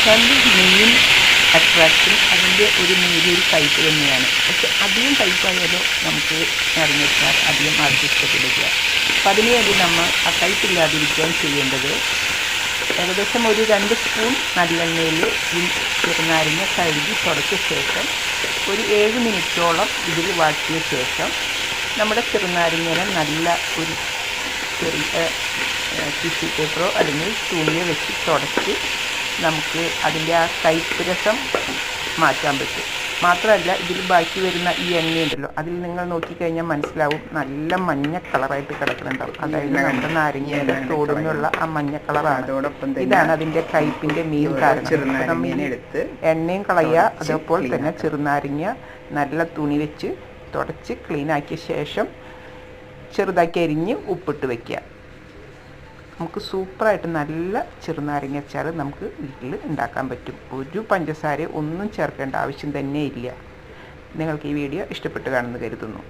അച്ചാറിന്റെ main attraction അതിന്റെ ഒരു നേരിയൊരു pipe തന്നെയാണ്. പക്ഷെ അധികം കയ്പായാലോ നമുക്ക് നാരങ്ങച്ചാർ അധികം ആർക്കും ഇഷ്ടപ്പെടില്ല അപ്പം അതിനുവേണ്ടി നമ്മൾ ആ കയ്പില്ലാതിരിക്കാൻ ചെയ്യേണ്ടത്. ഏകദേശം ഒരു രണ്ട് സ്പൂൺ നല്ലെണ്ണയിൽ ചെറുനാരങ്ങ കഴുകി തുടച്ച ശേഷം ഒരു ഏഴ് മിനിറ്റോളം ഇതിൽ വാട്ടിയ ശേഷം നമ്മുടെ ചെറുനാരങ്ങനെ നല്ല ഒരു ചെറിയ ടിഷ്യൂ പേപ്പറോ അല്ലെങ്കിൽ തുണിയോ വെച്ച് തുടച്ച് നമുക്ക് അതിന്റെ ആ കയ്പ്പ് രസം മാറ്റാൻ പറ്റും. മാത്രമല്ല ഇതിൽ ബാക്കി വരുന്ന ഈ എണ്ണ ഉണ്ടല്ലോ അതിൽ നിങ്ങൾ നോക്കിക്കഴിഞ്ഞാൽ മനസ്സിലാവും നല്ല മഞ്ഞ കളറായിട്ട് കിടക്കുന്നുണ്ടാവും. അതായത് നമ്മുടെ നാരങ്ങയുടെ തോടിനുള്ള ആ മഞ്ഞ കളറാണ്. ഇതാണ് അതിന്റെ കയ്പിന്റെ മെയിൻ കാരണം. എടുത്ത് എണ്ണയും കളയുക അതേപോലെ തന്നെ ചെറുനാരങ്ങ നല്ല തുണി വെച്ച് തുടച്ച് ക്ലീൻ ആക്കിയ ശേഷം ചെറുതാക്കി അരിഞ്ഞ് ഉപ്പിട്ട് വെക്കുക. നമുക്ക് സൂപ്പറായിട്ട് നല്ല ചെറുനാരങ്ങ അച്ചാർ നമുക്ക് വീട്ടിൽ ഉണ്ടാക്കാൻ പറ്റും. ഒരു പഞ്ചസാര ഒന്നും ചേർക്കേണ്ട ആവശ്യം തന്നെ ഇല്ല. നിങ്ങൾക്ക് ഈ വീഡിയോ ഇഷ്ടപ്പെട്ട് കാണുമെന്ന് കരുതുന്നു.